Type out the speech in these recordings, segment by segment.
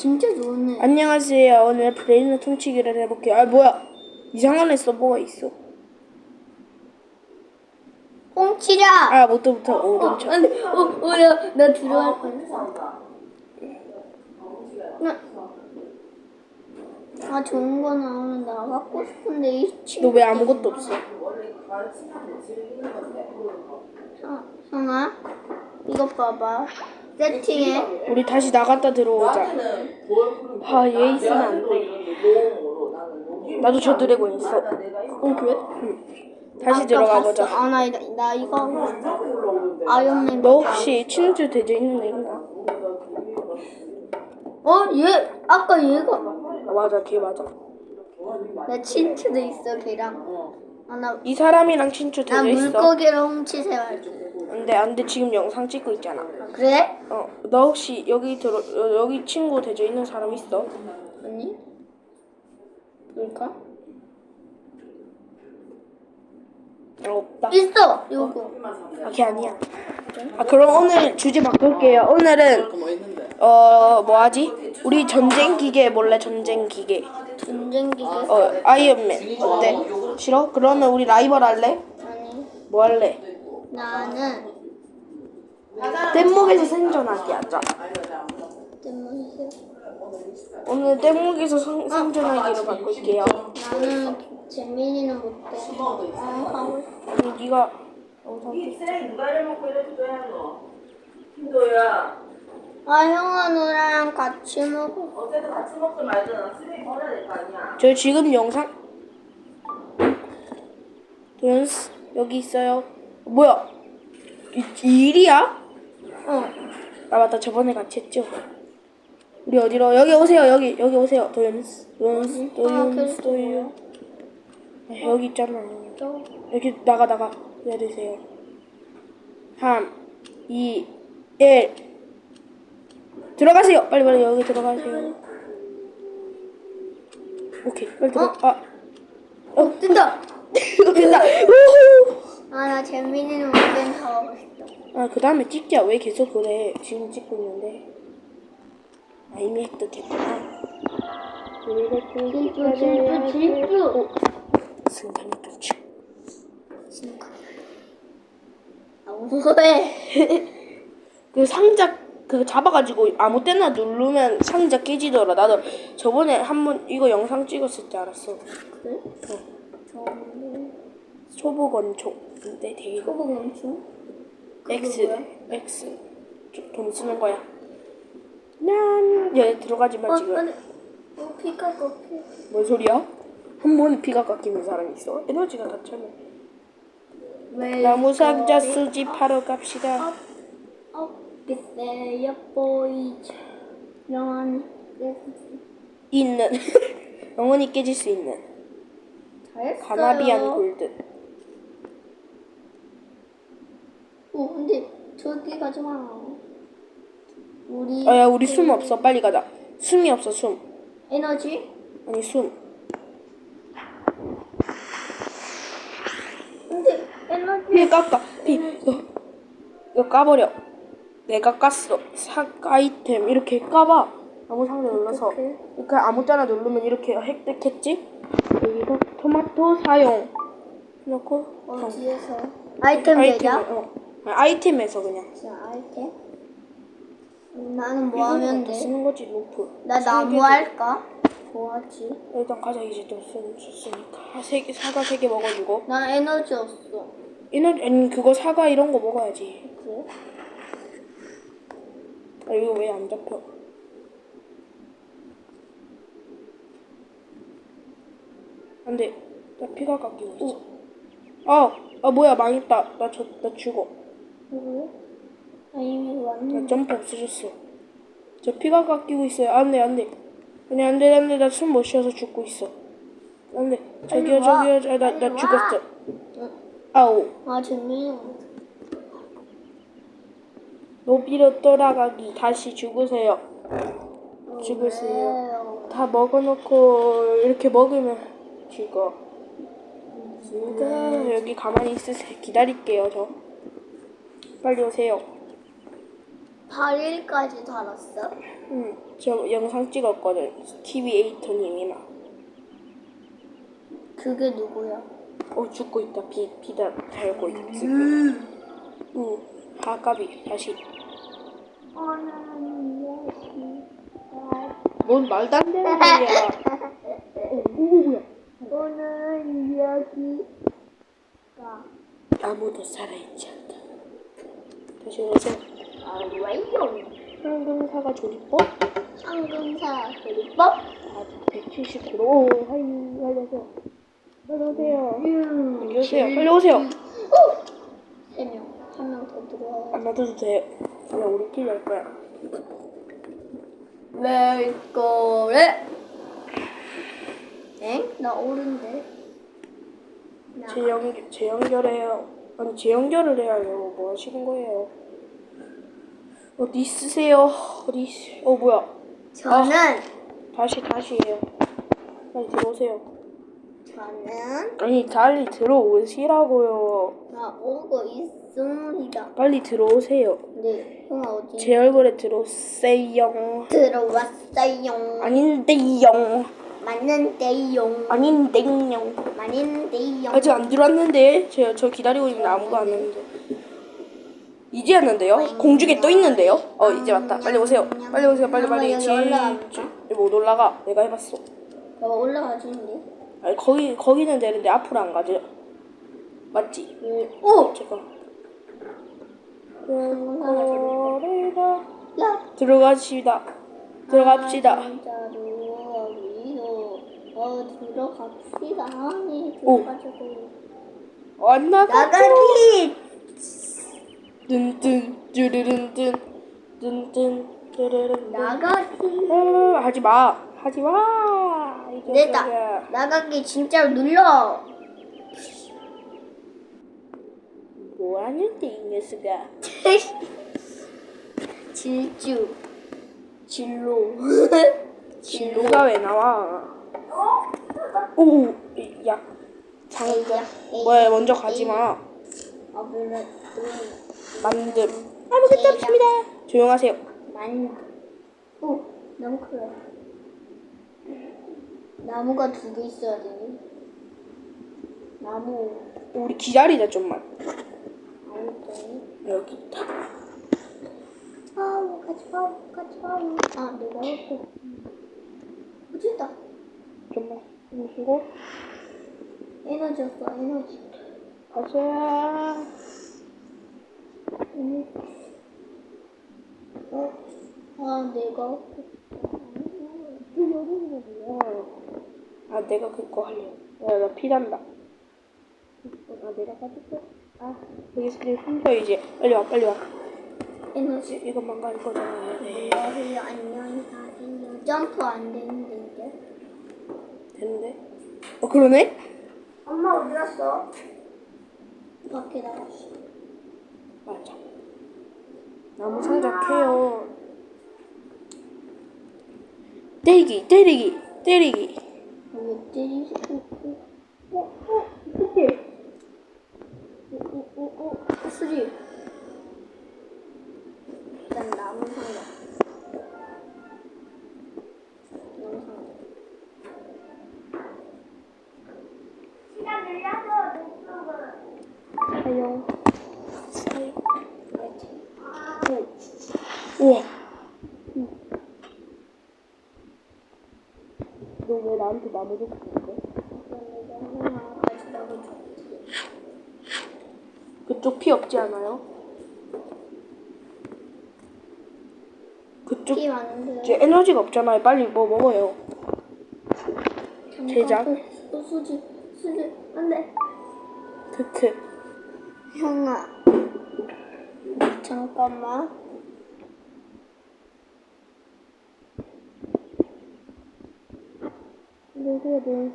진짜 좋네. 안녕하세요. 오늘 브레인을 훔치기를 해볼게요. 아 뭐야? 이상한 애 서버가 있어. 훔치자. 아 못부터 오른쪽. 안돼. 어, 어, 야, 나 들어갈 뻔했어. 나. 아 좋은 거 나오면 나 갖고 싶은데 이너 친구. 왜 아무것도 없어? 형- 형아, 이거 봐봐. 세팅해. 우리 다시 나갔다 들어오자. 아 얘 있으면 안 돼. 나도 저 드래곤 있어. 어 그래? 다시 아까 들어가. 보자. 아, 나, 나, 나 이거 하고. 아이언맨. 너 혹시 친추 되져 있는 애인가? 어, 얘, 아까 얘가. 아, 맞아, 걔 맞아. 나 친추도 있어, 걔랑. 아, 나, 이 사람이랑 친추 나 되져 있어. 물고기를 훔치세요. 안돼, 안돼. 지금 영상 찍고 있잖아. 그래? 어, 너 혹시 여기 들어 여- 여기 친구 되져 있는 사람 있어? 아니? 뭘까? 어, 없다. 있어! 요거. 아, 걔 아니야. 아, 그럼 오늘 주제 바꿀게요. 오늘은 어, 뭐 하지? 우리 전쟁 기계 몰래 전쟁 기계. 전쟁기계? 어, 아이언맨. 어때? 싫어? 그러면 우리 라이벌 할래? 아니. 뭐 할래? 나는, 뗏목에서 생존하기 하자. 때문에 오늘 뗏목에서 생- 생존하기로 바꿀게요. 나는 재민이는 못해. 아, 하고 싶어. 아니, 네가 쌤 누가 이래 먹고 이렇게 줘야 너? 김도야 아, 형아, 누나랑 같이 먹어. 어쨌든 같이 먹든 말든 쓰레기 버려야 될 거 아니야 저 지금 영상 도연스 여기 있어요. 뭐야? 이, 이 일이야? 어. 아 맞다 저번에 같이 했죠. 우리 어디로? 여기 오세요. 여기 여기 오세요. 도연스 도연스 도연스 도연. 아, 여기 있잖아. 또. 여기 나가 나가 내리세요. 3, 2, 1 들어가세요. 빨리 빨리 여기 들어가세요. 오케이 빨리 들어. 아 어, 뜬다! 된다. 아, 나 재민이는 못된 다 하고 싶다. 아, 그 다음에 찍자. 왜 계속 그래? 지금 찍고 있는데. 아, 이미 획득했구나. 질주, 질주, 질주! 승관이 도착. 아, 뭐해? 그 상자, 그 잡아가지고 아무 때나 누르면 상자 깨지더라. 나도 저번에 한 번 이거 영상 찍었을 때 알았어. 그래? 어. 저는 초보 건 총. 근데 되게 초보 멈춤? X, X. 좀돈 쓰는 거야. 난, 얘 들어가지 마, 어, 지금. 아니, 어, 피카 커피. 뭔 소리야? 한 번에 피가 깎이는 사람이 있어? 에너지가 다. 왜? 나무 상자 수집하러 갑시다. 어, 글쎄요, 보이지. 영원, 있는 영원히 깨질 수 있는 잘했어요. 가나비안 골드. 어, 근데 저기 가지 마. 우리 아야 우리 숨 없어. 빨리 가자. 숨이 없어 숨. 에너지? 아니 숨. 근데 에너지. 피 깎아. 피. 이거, 이거 까버려. 내가 깠어. 사 아이템 이렇게 까봐. 아무 상자 눌러서 어떡해? 이렇게 아무 때나 누르면 이렇게 획득했지? 여기서 토마토 사용. 넣고 어디에서? 아이템 아이템 되자. 어. 아이템에서 그냥. 자, 아이템. 음, 나는 뭐 하면 다 돼? 쓰는 거지 로프. 나 나무 할까? 뭐 하지? 일단 가자 이제 또 쓰- 썼으니까 세 개, 사과 세 개 먹어주고 나 에너지 없어. 이는 아니 그거 사과 이런 거 먹어야지 그래? 아 이거 왜 안 잡혀 안돼 나 피가 깎이고 있어 아, 아 뭐야 망했다 나저나 죽어? 나 점프 없어졌어 저 피가 깎이고 있어요 안 돼 안 돼 아니 안 돼 안 돼 나 숨 못 쉬어서 죽고 있어 안 돼 저기요 빨리 와. 저기요 저, 나, 나. 죽었어 응. 아우 아, 재민이. 로비로 돌아가기 다시 죽으세요. 죽으세요. 왜요? 다 먹어놓고 이렇게 먹으면 죽어. 죽어. 여기 가만히 있으세요. 기다릴게요 저. 빨리 오세요. 8일까지 달았어? 응, 저 영상 찍었거든. TV 에이터님이나. 그게 누구야? 어, 죽고 있다. 비, 비다 달고 있지. 응, 아까비. 다시. 오늘은 이야기. 뭔 말도 안 되는 소리야. 오늘은 이야기가 아무도 살아있지 않다. 다시 오세 황금사가 조리법? 황금사 조리법? 아, 170kg. 오, 하이, 알려주세요. 빨리 오세요. 빨리 오세요. 빨리 오세요. 세 명. 한 명 더 들어와요. 안 놔둬도 돼요. 그냥 우리끼리 할 거야. 왜 거래? 엥? 나 오른데. 나 재연, 재연결해요. 아니, 재연결을 해야요. 뭐 하시는 거예요? 어디 있으세요? 어디, 있... 어, 뭐야. 저는 다시, 다시 해요. 빨리 들어오세요. 저는 아니, 빨리 들어오시라고요. 나 오고 있습니다. 빨리 들어오세요. 네, 형 어디? 제 얼굴에 들어오세요. 들어왔어요. 아닌데요. 맞는데요. 아닌데요. 맞는데요. 아직 안 들어왔는데 저, 저 기다리고 있는데 아무도 안 왔는데 이제 왔는데요? 공중에 떠 있는데요? 어 이제 왔다 빨리 오세요 빨리 오세요 빨리 빨리 여기 지. 지- 못 올라가 내가 해봤어 어, 올라가지는데. 아니 거기 거기는 되는데 앞으로 안 가죠 맞지? 오! 잠깐. 야! 들어가시다 들어갑시다 진짜로 어 들어갑시다. 아니 오. 들어가지고 안 나가 나가기. 뜬뜬 뚜르른뜬 뜬뜬 뚜르른 나가기. 하지 마 하지 마 이게 됐다. 나가기 진짜로 눌러. 뭐 하는데 이 녀석아 질주. 진로. 진로가 왜 나와? 오, 야, 장자. 뭐야, 먼저 가지 마. 아 물론 만듦. 아무것도 없습니다. 조용하세요. 만. 오 너무 커요. 나무가 두 개 있어야 되니? 나무 우리 기다리자 좀만. 아무튼. 여기 있다. 아우 같이 가 같이 가. 아 내가 할게. 어쨌다. 좀만 힘주고 에너지 없어 에너지. 가자. 음. 어? 아 내가 할게. 아, 내가 그거 할래. 야, 나 피난다. 아, 내가 가줄게. 아, 여기 이제 힘들어 이제. 빨리 와, 빨리 와. 에너지. 이것만 갈 거잖아. 네. 안녕하세요 안녕히 가세요. 점프 안 되는데 이제. 됐는데? 어, 그러네? 엄마 어디 갔어? 밖에 나갔어. 맞아. 상자 캐요. 때리기, 때리기, 때리기. 왜 때리시고? 어, 어, 그치? 어, 어, 어, 어, 수리. 일단 나무 상자. 나무 상자. 시간 늘려서 녹음을. 사용. 사용. 이렇게. 우와. 너 왜 나한테 나무 줬는데. 그쪽 피 없지 않아요? 그쪽 피 많은데. 이제 에너지가 없잖아요. 빨리 뭐 먹어요. 제작. 또 수지, 수지, 안 돼. 크크. 형아. 잠깐만. 누구든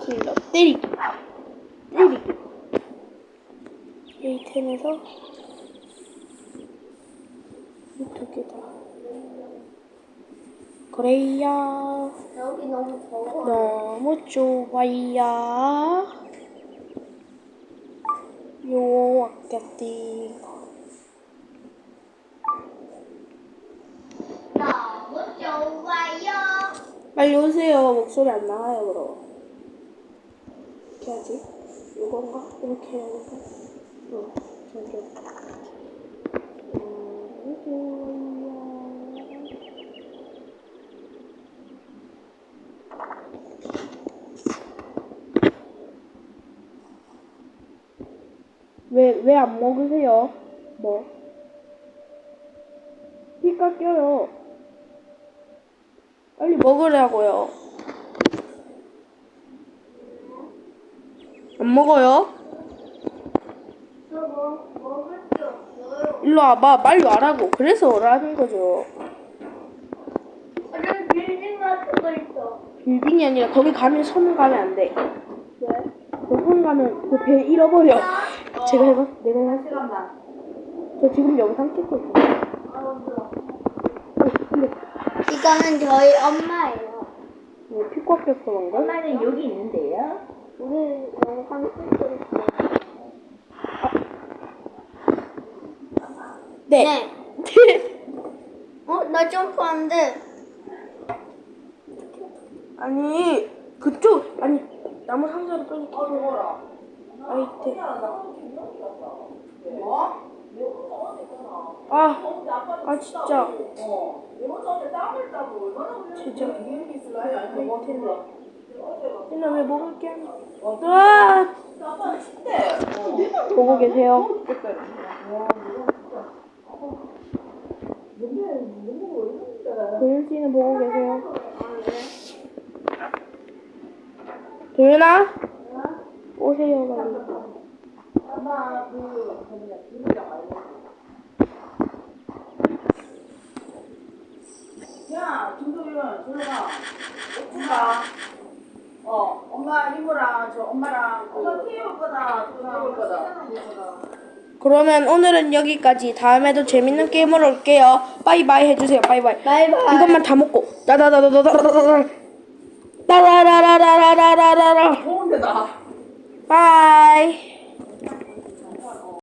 클럽 때리기. 때리기. 에이템에서 이두 개다. 그래요. 여기 너무 더워. 너무 좋아요. 요 아꼈디. 너무 좋아요. 빨리 오세요. 목소리 안 나와요, 그럼. 이렇게 하지? 이건가? 이렇게 해야 될까? 응, 저기. 너무 좋아요. 왜, 왜 안 먹으세요? 뭐? 피 깎여요. 빨리 먹으라고요. 안 먹어요? 저 뭐 먹을 게 없어요. 일로 와봐. 빨리 와라고. 그래서 오라는 거죠. 저는 빌딩 같은 거 있어. 빌딩이 아니라 거기 가면 손 가면 안 돼. 왜? 그손 가면 그 배 잃어버려. 제가 해봐. 내가 해봐. 시간만. 저 지금 영상 찍고 있어. 어, 근데 이거는 저희 엄마예요. 뭐 피꽉 꼈어 방금? 엄마는 여기 있는데요. 우리 영상 찍고 있어요. 네. 네. 어? 나 점프한 데. 아니 그쪽 아니 나무 상자를 빨리 어, 저거라. 아이템. 뭐? 아, 아 진짜. 어. 진짜. 누나 왜 먹을게 와 보고 계세요. 도윤씨는 보고 계세요. 도윤아? 오세요 빨리. 야 김도윤 들어가. 엄마. 어 엄마 이모랑 저 엄마랑 그 키울 거다 키울 거다. 그러면 오늘은 여기까지. 다음에도 재밌는 게임으로 올게요. 바이바이 해주세요. 바이바이. 바이바이. 이것만 다 먹고. 따다다다다다다다. 따라라라라라라라라. 좋은데다. 바이.